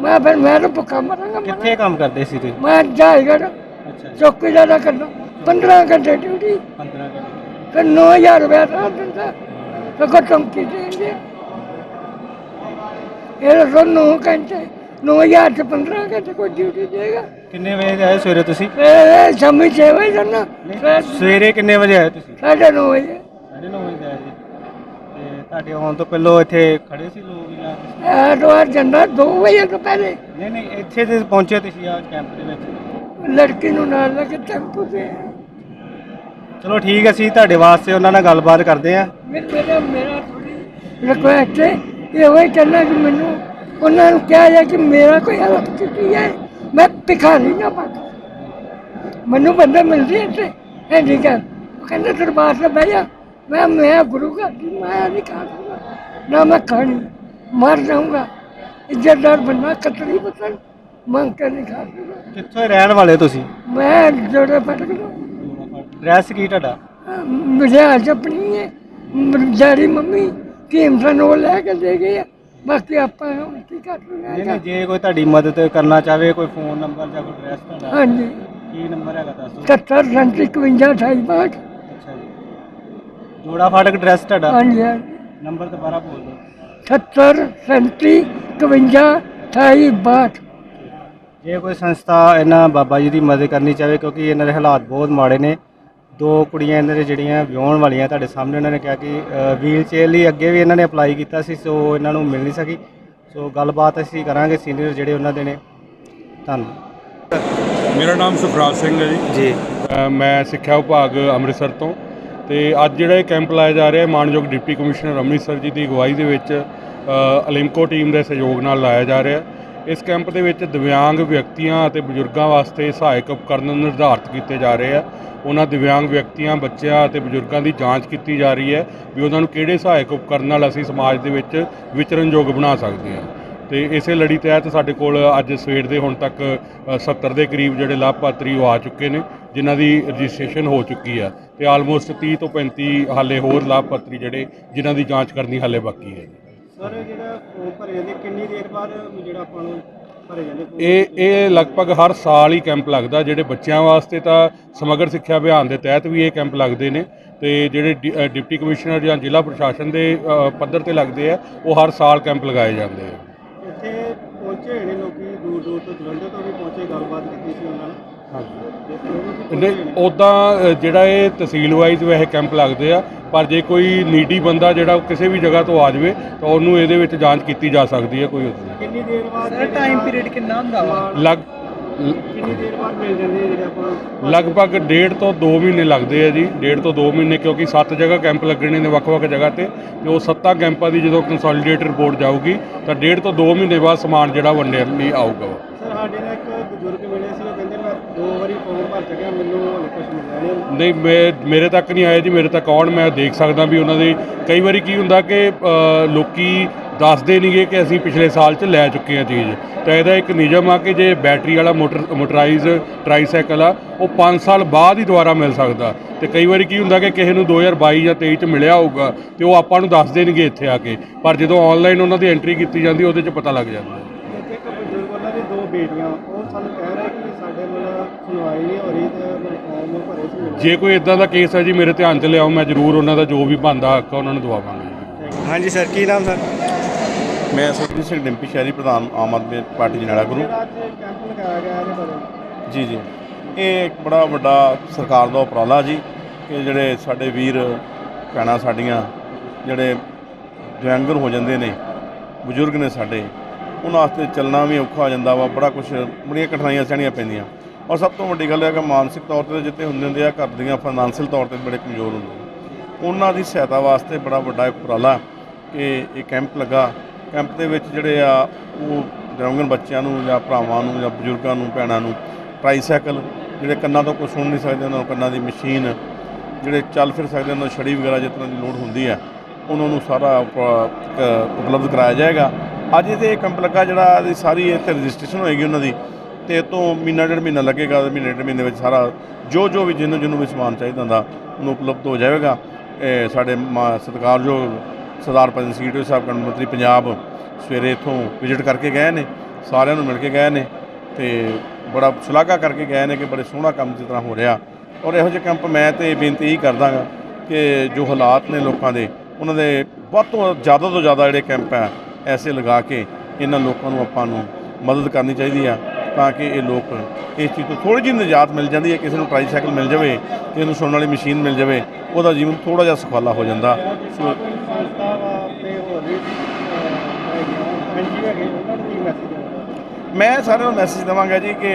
ਮੈਂ ਫਿਰ ਮੈਂ ਤਾਂ ਭੁੱਖਾ ਮਰਾਂਗਾ ਕਿੱਥੇ ਕੰਮ ਕਰਦੇ ਸੀ ਤੁਸੀਂ? ਮੈਂ ਜਾਏਗਾ ਅੱਛਾ। ਚੌਕੀਦਾਰ ਦਾ ਕਰਦਾ 15 ਘੰਟੇ ਡਿਊਟੀ। 15 ਘੰਟੇ। ਫਿਰ 9000 ਰੁਪਏ ਦਾ ਦਿੰਦਾ। ਫਿਰ ਕੋ ਚਮਕੀ ਦੇਂਗੇ ਇਹ ਰੋ 9 ਘੰਟੇ 9000 ਚ 15 ਘੰਟੇ ਕੋਈ ਡਿਊਟੀ ਦੇਗਾ। ਕਿੰਨੇ ਵਜੇ ਆਏ ਸਵੇਰੇ ਤੁਸੀਂ? ਸ਼ਾਮੀ 6 ਵਜੇ ਜਾਣਾ। ਸਵੇਰੇ ਕਿੰਨੇ ਵਜੇ ਆਏ ਤੁਸੀਂ? ਸਾਢੇ ਵਜੇ। 9:30 ਵਜੇ ਆਏ ਜੀ। ਤੇ ਤੁਹਾਡੇ ਆਉਣ ਤੋਂ ਪਹਿਲਾਂ ਇੱਥੇ ਖੜੇ ਸੀ ਲੋਕ ਜਾਂ ਐਤਵਾਰ ਜਾਂਦਾ 2 ਵਜੇ ਤੋਂ ਪਹਿਲੇ। ਨਹੀਂ ਨਹੀਂ ਇੱਥੇ ਤੇ ਪਹੁੰਚੇ ਤੁਸੀਂ ਆ ਕੈਂਪ ਦੇ ਵਿੱਚ? ਲੜਕੀ ਨੂੰ ਨਾਲ ਲੈ ਕੇ ਟੈਂਪੂ ਤੇ। ਚਲੋ ਠੀਕ ਹੈ ਅਸੀਂ ਤੁਹਾਡੇ ਵਾਸਤੇ ਉਹਨਾਂ ਨਾਲ ਗੱਲਬਾਤ ਕਰਦੇ ਆ। ਮੇਰੇ ਮੇਰਾ ਮੇਰਾ ਥੋੜੀ ਰਿਕੁਐਸਟ ਹੈ ਇਹ ਹੋਈ ਕਹਿੰਦਾ ਕਿ ਮੈਨੂੰ ਉਹਨਾਂ ਨੂੰ ਕਿਹਾ ਜਾ ਕਿ ਮੇਰਾ ਕੋਈ ਹੈਲਪ ਕੀਤੀ ਹੈ ਮੈਂ ਭਿਖਾਰੀ ਨਾ ਬਣ ਮੈਨੂੰ ਬੰਦੇ ਮਿਲਦੇ ਇੱਥੇ ਹੈ ਠੀਕ ਹੈ ਉਹ ਕਹਿੰਦੇ ਦਰਬਾਰ ਤੇ ਬਹਿ ਜਾ। ਮੈਂ ਮੈਂ ਗੁਰੂ ਘਰ ਦੀ ਮਾਇਆ ਨਹੀਂ ਖਾ ਸਕਦਾ। ਨਾ ਮੈਂ ਖਾਣੀ ਮਰ ਜਾਊਂਗਾ। ਇੱਜ਼ਤਦਾਰ ਬੰਦਾ ਕਤਰੀ ਪਤਨ ਮੰਗ ਕੇ ਨਹੀਂ ਖਾ ਸਕਦਾ। ਕਿੱਥੋਂ ਰਹਿਣ ਵਾਲੇ ਤੁਸੀਂ? ਮੈਂ ਜੋੜੇ ਲਓ ਡਰੈਸ ਕੀ ਤੁਹਾਡਾ? ਮਿਲਿਆ ਆਪਣੀ ਹੈ। ਜਾਰੀ ਮੰਮੀ ਕੀਮਤਾਂ ਉਹ ਲੈ ਕੇ ਦੇ ਗਏ ਆ। ਬਾਕੀ ਆਪਾਂ ਹੁਣ ਕੀ ਕਰ ਨਹੀਂ ਨਹੀਂ ਜੇ ਕੋਈ ਤੁਹਾਡੀ ਮਦਦ ਕਰਨਾ ਚਾਹਵੇ ਕੋਈ ਫੋਨ ਨੰਬਰ ਜਾਂ ਕੋਈ ਐਡਰੈਸ ਤੁਹਾਡਾ। ਹਾਂਜੀ। ਕੀ ਨੰਬਰ ਹੈਗਾ ਦੱਸ ਦਿਓ। 77 51 28 ਬਾਹਠ। ਅੱਛਾ ਜੀ। ਜੋੜਾ ਫਾਟਕ ਐਡਰੈਸ ਤੁਹਾਡਾ। ਹਾਂਜੀ ਹਾਂਜੀ। ਨੰਬਰ ਦੁਬਾਰਾ ਬੋਲ ਦਿਓ। 77 37 51 28 ਬਾਹਠ। ਜੇ ਕੋਈ ਸੰਸਥਾ ਇਹਨਾਂ ਬਾਬਾ ਜੀ ਦੀ ਮਦਦ ਕਰਨੀ ਚਾਹਵੇ ਕਿਉਂਕਿ ਇਹਨਾਂ ਦੇ ਹਾਲਾਤ ਬਹੁਤ ਮਾੜੇ ਨੇ ਦੋ ਕੁੜੀਆਂ ਇਹਨਾਂ ਦੇ ਜਿਹੜੀਆਂ ਵਿਆਹਣ ਵਾਲੀਆਂ ਤੁਹਾਡੇ ਸਾਹਮਣੇ ਉਹਨਾਂ ਨੇ ਕਿਹਾ ਕਿ ਵੀਲ ਚੇਅਰ ਲਈ ਅੱਗੇ ਵੀ ਇਹਨਾਂ ਨੇ ਅਪਲਾਈ ਕੀਤਾ ਸੀ ਸੋ ਇਹਨਾਂ ਨੂੰ ਮਿਲ ਨਹੀਂ ਸਕੀ। ਸੋ ਗੱਲਬਾਤ ਅਸੀਂ ਕਰਾਂਗੇ ਸੀਨੀਅਰ ਜਿਹੜੇ ਉਹਨਾਂ ਦੇ ਨੇ। ਧੰਨਵਾਦ। ਮੇਰਾ ਨਾਮ ਸੁਖਰਾਜ ਸਿੰਘ ਹੈ ਜੀ। ਜੀ। ਮੈਂ ਸਿੱਖਿਆ ਵਿਭਾਗ ਅੰਮ੍ਰਿਤਸਰ ਤੋਂ। ਤੇ ਅੱਜ ਜਿਹੜਾ ਇਹ ਕੈਂਪ ਲਾਇਆ ਜਾ ਰਿਹਾ ਹੈ ਮਾਨਯੋਗ ਡਿਪਟੀ ਕਮਿਸ਼ਨਰ ਅੰਮ੍ਰਿਤਸਰ ਜੀ ਦੀ ਅਗਵਾਈ ਦੇ ਵਿੱਚ ਅ, ਅਲਿਮਕੋ ਟੀਮ ਦੇ ਸਹਿਯੋਗ ਨਾਲ ਲਾਇਆ ਜਾ ਰਿਹਾ। ਹੈ ਇਸ ਕੈਂਪ ਦੇ ਵਿੱਚ ਦਿਵਿਆਂਗ ਵਿਅਕਤੀਆਂ ਅਤੇ ਬਜ਼ੁਰਗਾਂ ਵਾਸਤੇ ਸਹਾਇਕ ਉਪਕਰਨ ਨਿਰਧਾਰਤ ਕੀਤੇ ਜਾ ਰਹੇ ਆ। ਉਹਨਾਂ ਦਿਵਿਆਂਗ ਵਿਅਕਤੀਆਂ ਬੱਚਿਆਂ ਅਤੇ ਬਜ਼ੁਰਗਾਂ ਦੀ ਜਾਂਚ ਕੀਤੀ ਜਾ ਰਹੀ ਹੈ ਵੀ ਉਹਨਾਂ ਨੂੰ ਕਿਹੜੇ ਸਹਾਇਕ ਉਪਕਰਨ ਨਾਲ ਅਸੀਂ ਸਮਾਜ ਦੇ ਵਿੱਚ ਵਿਚਰਨਯੋਗ ਬਣਾ ਸਕਦੇ ਹਾਂ। ਤੇ ਇਸੇ ਲੜੀ ਤਹਿਤ ਸਾਡੇ ਕੋਲ ਅੱਜ ਸਵੇਰ ਦੇ ਹੁਣ ਤੱਕ ਅ, 70 ਦੇ ਕਰੀਬ ਜਿਹੜੇ ਲਾਭਪਾਤਰੀ ਉਹ ਆ ਚੁੱਕੇ ਨੇ ਜਿਨ੍ਹਾਂ ਦੀ ਰਜਿਸਟ੍ਰੇਸ਼ਨ ਹੋ ਚੁੱਕੀ ਆ ਤੇ ਆਲਮੋਸਟ 30 ਤੋਂ 35 ਹਾਲੇ ਹੋਰ ਲਾਭਪਾਤਰੀ ਜਿਹੜੇ ਜਿਨ੍ਹਾਂ ਦੀ ਜਾਂਚ ਕਰਨੀ ਹਾਲੇ ਬਾਕੀ ਹੈ। ਸਰ ਜਿਹੜਾ ਫੋਨ ਭਰੇ ਜਾਂਦੇ ਕਿੰਨੀ ਦੇਰ ਬਾਅਦ ਜਿਹੜਾ ਆਪਾਂ ਨੂੰ ਭਰੇ ਜਾਂਦੇ form? ਇਹ ਇਹ ਲਗਭਗ ਹਰ ਸਾਲ ਹੀ ਕੈਂਪ ਲੱਗਦਾ ਜਿਹੜੇ ਬੱਚਿਆਂ ਵਾਸਤੇ ਤਾਂ ਸਮਗਰ ਸਿੱਖਿਆ ਅਭਿਆਨ ਦੇ ਤਹਿਤ ਵੀ ਇਹ ਕੈਂਪ ਲੱਗਦੇ ਨੇ ਤੇ ਜਿਹੜੇ ਡਿ- ਅ, ਡਿਪਟੀ ਕਮਿਸ਼ਨਰ ਜਾਂ ਜ਼ਿਲ੍ਹਾ ਪ੍ਰਸ਼ਾਸਨ ਦੇ ਅ, ਪੱਧਰ ਤੇ ਲੱਗਦੇ ਆ ਉਹ ਹਰ ਸਾਲ ਕੈਂਪ ਲਗਾਏ ਜਾਂਦੇ ਆ ਇੱਥੇ ਪਹੁੰਚੇ ਹੋਏ ਨੇ ਲੋਕੀ ਦੂਰ ਦੂਰ ਤੋਂ ਜਲੰਧਰ ਤੋਂ ਵੀ ਪਹੁੰਚੇ ਗੱਲਬਾਤ ਕੀਤੀ ਸੀ ਉਹਨਾਂ ਨਾਲ ਨਹੀਂ ਉਦਾਂ ਜਿਹੜਾ ਇਹ ਤਹਿਸੀਲ ਵਾਈਜ਼ ਵੈਸੇ ਕੈਂਪ ਲੱਗਦੇ ਆ ਪਰ ਜੇ ਕੋਈ ਨੀਡੀ ਬੰਦਾ ਜਿਹੜਾ ਕਿਸੇ ਵੀ ਜਗ੍ਹਾ ਤੋਂ ਆ ਜਾਵੇ ਤਾਂ ਉਹਨੂੰ ਇਹਦੇ ਵਿੱਚ ਜਾਂਚ ਕੀਤੀ ਜਾ ਸਕਦੀ ਹੈ ਕੋਈ ਉਹਦੀ ਕਿੰਨੀ ਦੇਰ ਬਾਅਦ ਟਾਈਮ ਪੀਰੀਅਡ ਕਿੰਨਾ ਹੁੰਦਾ ਵਾ? ਲਗ ਕਿੰਨੀ ਦੇਰ ਬਾਅਦ ਮਿਲ ਜਾਂਦੇ ਆ ਜਿਹੜੇ ਆਪਾਂ ਲਗਭਗ ਡੇਢ ਤੋਂ 2 ਮਹੀਨੇ ਲੱਗਦੇ ਆ ਜੀ ਡੇਢ ਤੋਂ 2 ਮਹੀਨੇ ਕਿਉਂਕਿ 7 ਜਗ੍ਹਾ ਕੈਂਪ ਲੱਗਣੇ ਨੇ ਵੱਖ-ਵੱਖ ਜਗ੍ਹਾ ਤੇ ਤੇ ਉਹ ਸੱਤਾਂ ਕੈਂਪਾਂ ਦੀ ਜਦੋਂ ਕੰਸੋਲੀਡੇਟ ਰਿਪੋਰਟ ਜਾਊਗੀ ਤਾਂ ਡੇਢ ਤੋਂ 2 ਮਹੀਨੇ ਬਾਅਦ ਸਮਾਨ ਜਿਹੜਾ ਵੰਡਣ ਲਈ ਆਊਗਾ। ਸਰ ਸਾਡੇ ਨਾਲ ਇੱਕ ਬਜ਼ੁਰਗ ਮਿਲੇ ਸੀ ਦੋ ਵਾਰੀ ਫੋਨ ਭਰ ਚੁੱਕਿਆ ਮੈਨੂੰ ਹਲੇ ਕੁਝ ਮਿਲਿਆ ਨਹੀਂ ਨਹੀਂ ਮੈਂ ਮੇਰੇ ਤੱਕ ਨਹੀਂ ਆਇਆ ਜੀ ਮੇਰੇ ਤੱਕ ਆਉਣ ਮੈਂ ਦੇਖ ਸਕਦਾ ਵੀ ਉਹਨਾਂ ਦੇ। ਕਈ ਵਾਰੀ ਕੀ ਹੁੰਦਾ ਕਿ ਅ, ਲੋਕੀ ਦੱਸਦੇ ਨਹੀਂਗੇ ਕਿ ਅਸੀਂ ਪਿਛਲੇ ਸਾਲ 'ਚ ਲੈ ਚੁੱਕੇ ਹਾਂ ਚੀਜ਼। ਤਾਂ ਇਹਦਾ ਇੱਕ ਨਿਯਮ ਆ ਕਿ ਜੇ ਬੈਟਰੀ ਵਾਲਾ ਮੋਟਰ ਮੋਟਰਾਈਜ਼ ਟਰਾਈਸਾਈਕਲ ਆ ਉਹ 5 ਸਾਲ ਬਾਅਦ ਹੀ ਦੁਬਾਰਾ ਮਿਲ ਸਕਦਾ। ਤੇ ਕਈ ਵਾਰੀ ਕੀ ਹੁੰਦਾ ਕਿ ਕਿਸੇ ਨੂੰ 2022 ਜਾਂ 23 'ਚ ਮਿਲਿਆ ਹੋਊਗਾ ਤੇ ਉਹ ਆਪਾਂ ਨੂੰ ਦੱਸ ਦੇਣਗੇ ਇੱਥੇ ਆ ਕੇ। ਪਰ ਜਦੋਂ ਆਨਲਾਈਨ ਉਹਨਾਂ ਦੀ ਐਂਟਰੀ ਕੀਤੀ ਜਾਂਦੀ ਉਹਦੇ 'ਚ ਪਤਾ ਲੱਗ ਜਾਂਦਾ। ਇੱਕ ਇੱਕ ਬਜ਼ੁਰਗ ਉਹਨਾਂ ਦੇ ਦੋ ਬੇਟੀਆਂ ਉਹ ਸਾਨੂੰ ਕਹਿ ਰਹੇ ਕਿ ਸਾਡੇ ਮਤਲਬ ਸੁਣਵਾਈ ਨਹੀਂ ਹੋ ਰਹੀ ਤੇ ਮਤਲਬ ਫੋਰਮ ਭਰੇ ਸੀ। ਮਿਲੇ। ਜੇ ਕੋਈ ਇਦਾਂ ਦਾ ਕੇਸ ਹੈ ਜੀ ਮੇਰੇ ਧਿਆਨ 'ਚ ਲਿਆਓ ਮੈਂ ਜ਼ਰੂਰ ਉਹਨਾਂ ਦਾ ਜੋ ਵੀ ਬਣਦਾ ਹੱਕ ਆ ਉਹਨਾਂ ਨੂੰ ਦਵਾਵਾਂਗਾ ਹਾਂਜੀ ਸਰ ਕੀ ਨਾਮ ਸਰ? ਮੈਂ ਸੁਖਜੀਤ ਸਿੰਘ ਡਿੰਪੀ ਸ਼ਹਿਰੀ ਪ੍ਰਧਾਨ ਆਮ ਆਦਮੀ ਪਾਰਟੀ ਜਨਾਲਾ ਗੁਰੂ। ਕੈਂਪ ਲਗਾਇਆ ਗਿਆ ਇਹਦੇ ਬਾਰੇ। ਜੀ ਜੀ। ਇਹ ਇੱਕ ਬੜਾ ਵੱਡਾ ਸਰਕਾਰ ਦਾ ਉਪਰਾਲਾ ਜੀ ਕਿ ਜਿਹੜੇ ਸਾਡੇ ਵੀਰ ਭੈਣਾਂ ਸਾਡੀਆਂ ਜਿਹੜੇ ਦਿਵਿਆਂਗਨ ਹੋ ਜਾਂਦੇ ਨੇ ਬਜ਼ੁਰਗ ਨੇ ਸਾਡੇ ਉਹਨਾਂ ਵਾਸਤੇ ਚੱਲਣਾ ਵੀ ਔਖਾ ਹੋ ਜਾਂਦਾ ਵਾ ਬੜਾ ਕੁਝ ਬੜੀਆਂ ਕਠਿਨਾਈਆਂ ਸਹਿਣੀਆਂ ਪੈਂਦੀਆਂ। ਔਰ ਸਭ ਤੋਂ ਵੱਡੀ ਗੱਲ ਇਹ ਹੈ ਕਿ ਮਾਨਸਿਕ ਤੌਰ ਤੇ ਜਿੱਤੇ ਹੁੰਦੇ ਹੁੰਦੇ ਆ, ਘਰ ਦੀਆਂ ਫਾਈਨੈਂਸ਼ੀਅਲ ਤੌਰ ਤੇ ਬੜੇ ਕਮਜ਼ੋਰ ਹੁੰਦੇ ਉਹਨਾਂ ਦੀ ਸਹਾਇਤਾ ਵਾਸਤੇ ਬੜਾ ਵੱਡਾ ਉਪਰਾਲਾ ਕਿ ਇਹ ਕੈਂਪ ਲੱਗਾ। ਕੈਂਪ ਦੇ ਵਿੱਚ ਜਿਹੜੇ ਆ, ਉਹ ਦਿਵਿਆਂਗਨ ਬੱਚਿਆਂ ਨੂੰ ਜਾਂ ਭਰਾਵਾਂ ਨੂੰ ਜਾਂ ਬਜ਼ੁਰਗਾਂ ਨੂੰ, ਭੈਣਾਂ ਨੂੰ ਟਰਾਈਸਾਈਕਲ ਜਿਹੜੇ ਕੰਨਾਂ ਤੋਂ ਕੁਝ ਸੁਣ ਨਹੀਂ ਸਕਦੇ, ਉਹਨਾਂ ਨੂੰ ਕੰਨਾਂ ਦੀ ਮਸ਼ੀਨ ਜਿਹੜੇ ਚੱਲ ਫਿਰ ਸਕਦੇ, ਉਹਨਾਂ ਨੂੰ ਛੜੀ ਵਗੈਰਾ ਜਿਸ ਤਰ੍ਹਾਂ ਦੀ ਲੋੜ ਹੁੰਦੀ ਹੈ, ਉਹਨਾਂ ਨੂੰ ਸਾਰਾ ਉਪਲਬਧ ਕਰਾਇਆ ਜਾਏਗਾ। ਅੱਜ ਇਹਦੇ ਇਹ ਕੈਂਪ ਲੱਗਾ ਜਿਹੜਾ ਇਹਦੀ ਸਾਰੀ ਇੱਥੇ ਰਜਿਸਟ੍ਰੇਸ਼ਨ ਹੋਏਗੀ ਉਹਨਾਂ ਦੀ। ਤੇ ਇਹ ਤੋਂ ਮਹੀਨਾ ਡੇਢ ਮਹੀਨਾ ਲੱਗੇਗਾ ਤੇ ਮਹੀਨੇ ਡੇਢ ਮਹੀਨੇ ਵਿੱਚ ਸਾਰਾ ਜੋ ਜੋ ਵੀ ਜਿਹਨੂੰ ਜਿਹਨੂੰ ਵੀ ਸਮਾਨ ਚਾਹੀਦਾ ਹੁੰਦਾ ਉਹਨੂੰ ਉਪਲਬਧ ਹੋ ਜਾਵੇਗਾ। ਇਹ ਸਾਡੇ ਮਾ- ਸਤਿਕਾਰਯੋਗ ਸਰਦਾਰ ਪਜਨ ਸੀਟੋ ਸਾਹਿਬ ਕੈਬਨਿਟ ਮੰਤਰੀ ਪੰਜਾਬ ਸਵੇਰੇ ਇੱਥੋਂ ਵਿਜ਼ਿਟ ਕਰਕੇ ਗਏ ਨੇ, ਸਾਰਿਆਂ ਨੂੰ ਮਿਲ ਕੇ ਗਏ ਨੇ ਤੇ ਬੜਾ ਸ਼ਲਾਘਾ ਕਰਕੇ ਗਏ ਨੇ ਕਿ ਬੜੇ ਸੋਹਣਾ ਕੰਮ ਜਿਸ ਤਰ੍ਹਾਂ ਹੋ ਰਿਹਾ। ਔਰ ਇਹੋ ਜਿਹੇ ਕੈਂਪ ਮੈਂ ਤੇ ਬੇਨਤੀ ਹੀ ਕਰਦਾਗਾ ਕਿ ਜੋ ਹਾਲਾਤ ਨੇ ਲੋਕਾਂ ਦੇ, ਉਹਨਾਂ ਦੇ ਵੱਧ ਤੋਂ ਜ਼ਿਆਦਾ ਤੋਂ ਜ਼ਿਆਦਾ ਜਿਹੜੇ ਕੈਂਪ ਹੈ ਐਸੇ ਲਗਾ ਕੇ ਇਹਨਾਂ ਲੋਕਾਂ ਨੂੰ ਆਪਾਂ ਨੂੰ ਮਦਦ ਕਰਨੀ ਚਾਹੀਦੀ ਆ। ਤਾਂ ਕਿ ਇਹ ਲੋਕ ਇਸ ਚੀਜ਼ ਤੋਂ ਥੋੜੀ ਜਿਹੀ ਨਿਜਾਤ ਮਿਲ ਜਾਂਦੀ ਹੈ ਕਿਸੇ ਨੂੰ ਟਰਾਈਸਾਈਕਲ ਮਿਲ ਜਾਵੇ ਕਿਸੇ ਨੂੰ ਸੁਣਨ ਵਾਲੀ ਮਸ਼ੀਨ ਮਿਲ ਜਾਵੇ ਉਹਦਾ ਜੀਵਨ ਥੋੜਾ ਜਿਹਾ ਸੁਖਾਲਾ ਹੋ ਜਾਂਦਾ। ਸੋ ਤੇ ਮੈਂ ਸਾਰਿਆਂ ਨੂੰ ਮੈਸੇਜ ਦੇਵਾਂਗਾ ਜੀ ਕਿ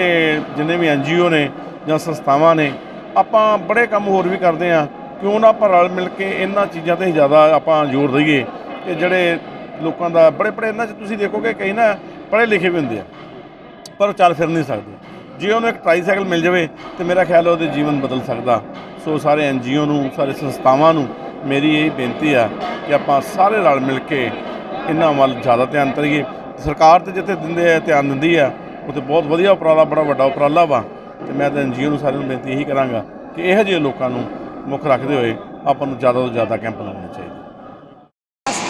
ਜਿੰਨੇ ਵੀ ਐਨਜੀਓ ਨੇ ਜਾਂ ਸੰਸਥਾਵਾਂ ਨੇ ਆਪਾਂ ਬੜੇ ਕੰਮ ਹੋਰ ਵੀ ਕਰਦੇ ਆ ਕਿਉਂ ਨਾ ਆਪਾਂ ਰਲ ਮਿਲ ਕੇ ਇਹਨਾਂ ਚੀਜ਼ਾਂ ਤੇ ਜ਼ਿਆਦਾ ਆਪਾਂ ਜ਼ੋਰ ਦਈਏ। ਕਿ ਜਿਹੜੇ ਲੋਕਾਂ ਦਾ ਬੜੇ ਬੜੇ ਇਹਨਾਂ 'ਚ ਤੁਸੀਂ ਦੇਖੋਗੇ ਕਈ ਨਾ ਪੜ੍ਹੇ ਲਿਖੇ ਵੀ ਹੁੰਦੇ ਆ। ਪਰ ਉਹ ਚੱਲ ਫਿਰ ਨਹੀਂ ਸਕਦੇ। ਜੇ ਉਹਨੂੰ ਇੱਕ ਟਰਾਈਸਾਈਕਲ ਮਿਲ ਜਾਵੇ ਤੇ ਮੇਰਾ ਖਿਆਲ ਉਹਦੇ ਜੀਵਨ ਬਦਲ ਸਕਦਾ। ਸੋ ਸਾਰੇ ਐਨਜੀਓ ਨੂੰ ਸਾਰੇ ਸੰਸਥਾਵਾਂ ਨੂੰ ਮੇਰੀ ਇਹ ਬੇਨਤੀ ਆ ਕਿ ਆਪਾਂ ਸਾਰੇ ਰਲ ਮਿਲ ਕੇ ਇਹਨਾਂ ਵੱਲ ਜ਼ਿਆਦਾ ਧਿਆਨ ਕਰੀਏ। ਸਰਕਾਰ ਤੇ ਜਿੱਥੇ ਦਿੰਦੇ ਆ ਧਿਆਨ ਦਿੰਦੀ ਆ ਉੱਥੇ ਬਹੁਤ ਵਧੀਆ ਉਪਰਾਲਾ ਬੜਾ ਵੱਡਾ ਉਪਰਾਲਾ ਵਾ। ਤੇ ਮੈਂ ਤਾਂ ਐਨਜੀਓ ਨੂੰ ਸਾਰਿਆਂ ਨੂੰ ਬੇਨਤੀ ਇਹੀ ਕਰਾਂਗਾ ਕਿ ਇਹੋ ਜਿਹੇ ਲੋਕਾਂ ਨੂੰ ਮੁੱਖ ਰੱਖਦੇ ਹੋਏ ਆਪਾਂ ਨੂੰ ਜ਼ਿਆਦਾ ਤੋਂ ਜ਼ਿਆਦਾ ਕੈਂਪ ਲਾਉਣੇ ਚਾਹੀਦੇ।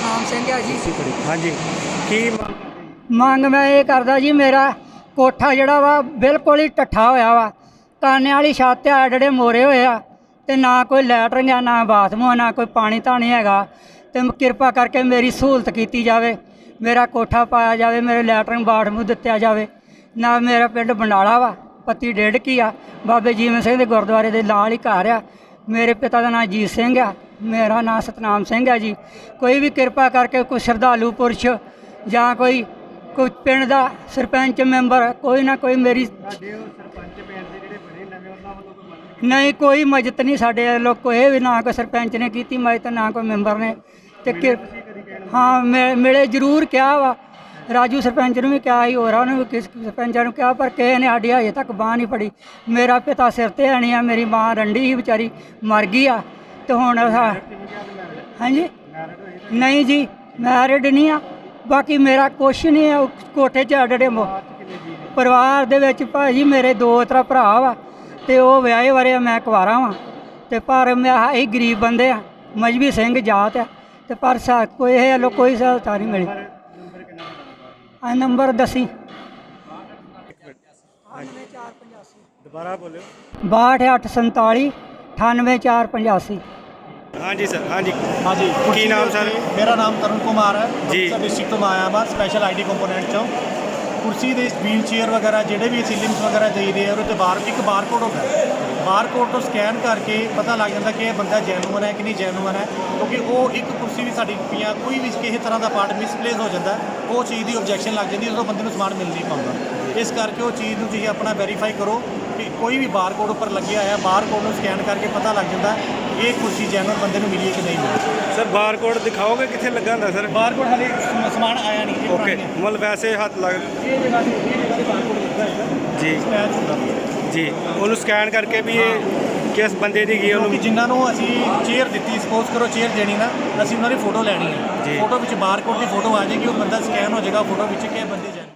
ਨਾਮ ਸਿੰਘ ਆ ਜੀ। ਹਾਂਜੀ। ਕੀ ਮੰਗ ਮੈਂ ਇਹ ਕਰਦਾ ਜੀ ਮੇਰਾ ਕੋਠਾ ਜਿਹੜਾ ਵਾ ਬਿਲਕੁਲ ਹੀ ਟੱਠਾ ਹੋਇਆ ਵਾ। ਕਾਨੇ ਵਾਲੀ ਛੱਤ ਆ ਜਿਹੜੇ ਮੋਰੇ ਹੋਏ ਆ ਤੇ ਨਾ ਕੋਈ ਲੈਟਰਿੰਗ ਆ ਨਾ ਬਾਥਰੂਮ ਆ, ਨਾ ਕੋਈ ਪਾਣੀ ਧਾਣੀ ਹੈਗਾ। ਤੇ ਕਿਰਪਾ ਕਰਕੇ ਮੇਰੀ ਸਹੂਲਤ ਕੀਤੀ ਜਾਵੇ, ਮੇਰਾ ਕੋਠਾ ਪਾਇਆ ਜਾਵੇ, ਮੇਰੇ ਲੈਟਰਿੰਗ ਬਾਥਰੂਮ ਦਿੱਤਾ ਜਾਵੇ। ਨਾ ਮੇਰਾ ਪਿੰਡ ਬੰਡਾਲਾ ਵਾ, ਪੱਤੀ ਡੇਢ ਕੀ ਆ। ਬਾਬੇ ਜੀਵਨ ਸਿੰਘ ਦੇ ਗੁਰਦੁਆਰੇ ਦੇ ਨਾਲ ਹੀ ਘਰ ਆ। ਮੇਰੇ ਪਿਤਾ ਦਾ ਨਾਮ ਜੀਤ ਸਿੰਘ ਆ, ਮੇਰਾ ਨਾਮ ਸਤਨਾਮ ਸਿੰਘ ਆ ਜੀ। ਕੋਈ ਵੀ ਕਿਰਪਾ ਕਰਕੇ ਕੋਈ ਸ਼ਰਧਾਲੂ ਪੁਰਸ਼ ਜਾਂ ਕੋਈ ਕੋਈ ਪਿੰਡ ਦਾ ਸਰਪੰਚ ਮੈਂਬਰ ਕੋਈ ਨਾ ਕੋਈ ਮੇਰੀ ਸਾਡੇ ਉਹ ਸਰਪੰਚ ਪਿੰਡ ਦੇ ਜਿਹੜੇ ਬਣੇ ਨਵੇਂ ਉਹਨਾਂ ਵੱਲੋਂ ਕੋਈ ਮਦਦ ਨਹੀਂ ਕੋਈ ਮਦਦ ਨਹੀਂ ਸਾਡੇ ਵੱਲੋਂ ਕੋਈ ਵੀ ਨਾ ਕੋਈ ਸਰਪੰਚ ਨੇ ਕੀਤੀ ਮਦਦ ਨਾ ਕੋਈ ਮੈਂਬਰ ਨੇ। ਤੇ ਕਿ ਹਾਂ ਮਿ- ਮਿਲੇ ਜ਼ਰੂਰ ਕਿਹਾ ਵਾ। ਰਾਜੂ ਸਰਪੰਚ ਨੂੰ ਵੀ ਕਿਹਾ ਸੀ ਹੋਰਾਂ ਨੂੰ ਵੀ ਕਿਸ ਸਰਪੰਚਾਂ ਨੂੰ ਕਿਹਾ ਪਰ ਕਿਸੇ ਨੇ ਸਾਡੀ ਹਜੇ ਤੱਕ ਬਾਂਹ ਨਹੀਂ ਫੜੀ। ਮੇਰਾ ਪਿਤਾ ਸਿਰ ਤੇ ਹੈ ਨਹੀਂ ਆ ਮੇਰੀ ਮਾਂ ਰੰਡੀ ਸੀ ਵਿਚਾਰੀ ਮਰ ਗਈ ਆ। ਤੇ ਹੁਣ ਸਾ- ਹਾਂਜੀ? ਨਹੀਂ ਜੀ ਮੈਰਿਡ ਨਹੀਂ ਆ। ਬਾਕੀ ਮੇਰਾ ਕੁਛ ਨਹੀਂ ਉਹ ਕੋਠੇ 'ਚ ਅਡੜੇ ਮੋ ਪਰਿਵਾਰ ਦੇ ਵਿੱਚ ਭਾਜੀ ਮੇਰੇ ਦੋ ਤਰਾ ਭਰਾ ਵਾ ਤੇ ਉਹ ਵਿਆਹੇ ਵਰੇ ਮੈਂ ਕੁਆਰਾ ਵਾਂ। ਤੇ ਪਰ ਮੈਂ ਅਸੀਂ ਗਰੀਬ ਬੰਦੇ ਆ ਮਜਬੀ ਸਿੰਘ ਜਾਤ ਆ ਤੇ ਪਰ ਸਾ ਕੋਈ ਇਹ ਲੋ ਕੋਈ ਸਹਾਇਤਾ ਨਹੀਂ ਮਿਲੀ। ਆ ਨੰਬਰ ਦਸੀ। ਦੁਬਾਰਾ ਬੋਲਿਓ 62847 98485 ਹਾਂਜੀ ਸਰ ਹਾਂਜੀ। ਹਾਂਜੀ ਕੀ ਨਾਮ ਸਰ? ਮੇਰਾ ਨਾਮ ਤਰੁਣ ਕੁਮਾਰ ਹੈ। ਜੀ। ਸਰ ਡਿਸਟ੍ਰਿਕਟ ਤੋਂ ਆਇਆ ਵਾ ਸਪੈਸ਼ਲ ਆਈਡੀ ਕੰਪੋਨੈਂਟ ਚੋਂ। ਕੁਰਸੀ ਦੇ ਵੀਲ ਚੇਅਰ ਵਗੈਰਾ ਜਿਹੜੇ ਵੀ ਅਸੀਂ ਲਿੰਕਸ ਵਗੈਰਾ ਦੇਈਦੇ ਆ ਉਹਦੇ ਤੇ ਬਾਰ ਇੱਕ ਬਾਰਕੋਡ ਹੁੰਦਾ ਹੈ। ਬਾਰਕੋਡ ਤੋਂ ਸਕੈਨ ਕਰਕੇ ਪਤਾ ਲੱਗ ਜਾਂਦਾ ਕਿ ਇਹ ਬੰਦਾ ਜੈਨੂਅਨ ਹੈ ਕਿ ਨਹੀਂ ਜੈਨੂਅਨ ਹੈ ਕਿਉਂਕਿ ਉਹ ਇੱਕ ਕੁਰਸੀ ਵੀ ਸਾਡੀ ਪਈਆਂ ਕੋਈ ਵੀ ਕਿਸੇ ਤਰ੍ਹਾਂ ਦਾ ਪਾਰਟ ਮਿਸਪਲੇਸ ਹੋ ਜਾਂਦਾ ਉਹ ਚੀਜ਼ ਦੀ ਆਬਜੈਕਸ਼ਨ ਲੱਗ ਜਾਂਦੀ ਉਦੋਂ ਬੰਦੇ ਨੂੰ ਸਮਾਨ ਮਿਲ ਨਹੀਂ ਪਾਉਂਦਾ। ਇਸ ਕਰਕੇ ਉਹ ਚੀਜ਼ ਨੂੰ ਤੁਸੀਂ ਆਪਣਾ ਵੈਰੀਫਾਈ ਕਰੋ ਕਿ ਕੋਈ ਵੀ ਬਾਰਕੋਡ ਉੱਪਰ ਲੱਗਿਆ ਹੋਇਆ ਬਾਰਕੋਡ ਨੂੰ ਸਕੈਨ ਕਰਕੇ ਪਤਾ ਲੱਗ ਜਾਂਦਾ ਇਹ ਕੁਰਸੀ ਜੈਨੂਅਨ ਬੰਦੇ ਨੂੰ ਮਿਲੀ ਹੈ ਕਿ ਨਹੀਂ ਮਿਲੀ। ਸਰ ਬਾਰਕੋਡ ਦਿਖਾਓਗੇ ਕਿੱਥੇ ਲੱਗਾ ਹੁੰਦਾ ਸਰ? ਬਾਰਕੋਡ ਹਲੇ ਸਮ- ਸਮਾਨ ਆਇਆ ਨਹੀਂ ਓਕੇ ਮਤਲਬ ਵੈਸੇ ਹੱਥ ਲੱਗ ਹੈ। ਇਹ ਜਗ੍ਹਾ ਤੇ ਇਹ ਜਗ੍ਹਾ ਤੇ ਬਾਰਕੋਡ ਲੱਗਾ ਹੈਗਾ ਜੀ। ਸਕੈਨ ਹੁੰਦਾ। ਜੀ ਉਹਨੂੰ ਸਕੈਨ ਕਰਕੇ ਵੀ ਇਹ ਕਿਸ ਬੰਦੇ ਦੀ ਗਈ ਕਿਉਂਕਿ ਉਹਨੂੰ ਜਿਨ੍ਹਾਂ ਨੂੰ ਅਸੀਂ ਚੇਅਰ ਦਿੱਤੀ ਸਪੋਜ਼ ਕਰੋ ਚੇਅਰ ਦੇਣੀ ਨਾ ਅਸੀਂ ਉਹਨਾਂ ਦੀ ਫੋਟੋ ਲੈਣੀ ਹੈ। ਜੀ। ਫੋਟੋ ਵਿੱਚ ਬਾਰਕੋਡ ਦੀ ਫੋਟੋ ਆ ਜਾਏਗੀ ਉਹ ਬੰਦਾ ਸਕੈਨ ਹੋ ਜਾਏਗਾ ਫੋਟੋ ਵਿੱਚ ਕਿ ਇਹ ਬੰਦੇ